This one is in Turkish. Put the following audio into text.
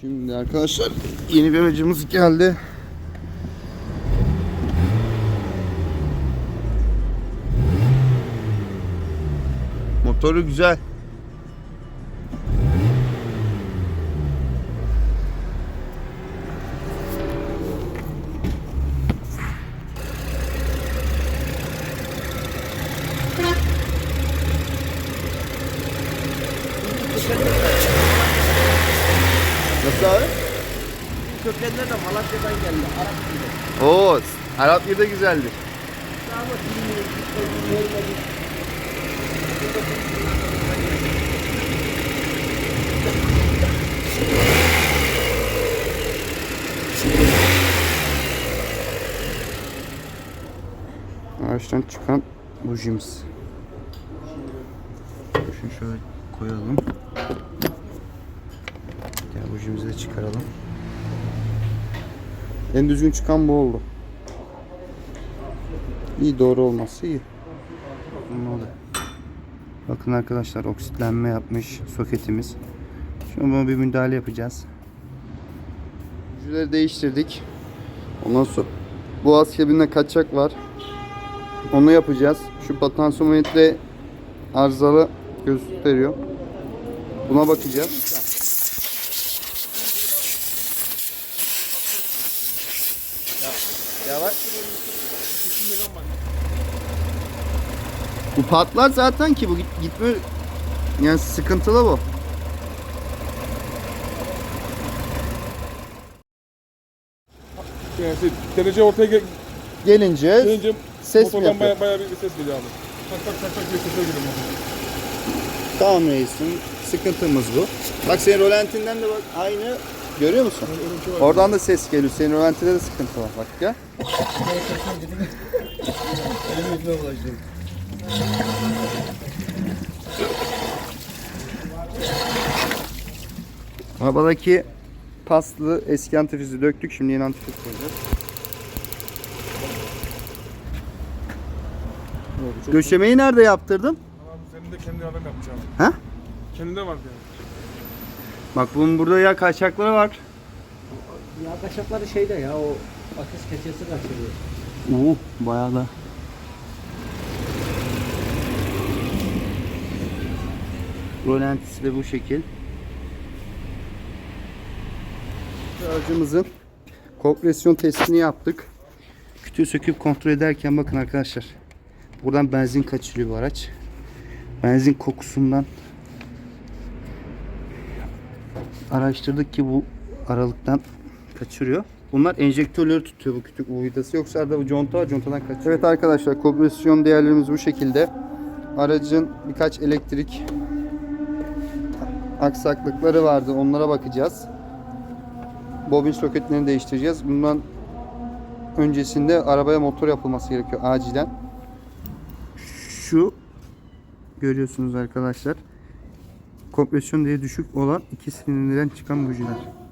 Şimdi arkadaşlar yeni bir aracımız geldi. Motoru güzel. Nasıl abi? Kökenler de Malatya'dan geldi. Arap gibi. Oo, Arap bir de güzeldir. Ama. Ağaçtan çıkan bujimiz. Şunu şöyle koyalım. Ya bujimizi de çıkaralım. En düzgün çıkan bu oldu. İyi doğru olması iyi. Oldu? Bakın arkadaşlar oksitlenme yapmış soketimiz. Şimdi buna bir müdahale yapacağız. Bujileri değiştirdik. Ondan sonra bu az kebinde kaçak var. Onu yapacağız. Şu potansiyometre arızalı gösteriyor. Buna bakacağız. Yavaş. Bu patlar zaten ki bu git- gitme yani sıkıntılı bu. Yani şey, derece ortaya gel- Gelince gelince ses mi motordan yapıyor? baya, baya bir ses geliyor abi. Tak tak tak tak diye sesler geliyor motordan. Tamam reisim. Sıkıntımız bu. Bak senin rolantinden de bak aynı görüyor musun? Oradan da ses geliyor. Senin rolantide de sıkıntı var. Bak gel. Arabadaki paslı eski antifrizi döktük. Şimdi yeni antifriz koyacağız. Döşemeyi nerede yaptırdın? Abi senin de kendi adam yapmış abi. Ha? Kendinde vardı yani. Bak bunun burada ya kaçakları var. Ya kaşakları şeyde ya o ateş keçesi kaçırıyor. Oo, bayağı da. Rolantisi de bu şekil. Aracımızın kompresyon testini yaptık. Kütüğü söküp kontrol ederken bakın arkadaşlar. Buradan benzin kaçırıyor bu araç. Benzin kokusundan araştırdık ki bu aralıktan kaçırıyor. Bunlar enjektörleri tutuyor bu kütük bu vidası. Yoksa arada bu conta contadan kaçıyor. Evet arkadaşlar kompresyon değerlerimiz bu şekilde. Aracın birkaç elektrik aksaklıkları vardı. Onlara bakacağız. Bobin soketlerini değiştireceğiz. Bundan öncesinde arabaya motor yapılması gerekiyor acilen. Şu görüyorsunuz arkadaşlar. Kompresyon değeri düşük olan iki silindirden çıkan bujiler.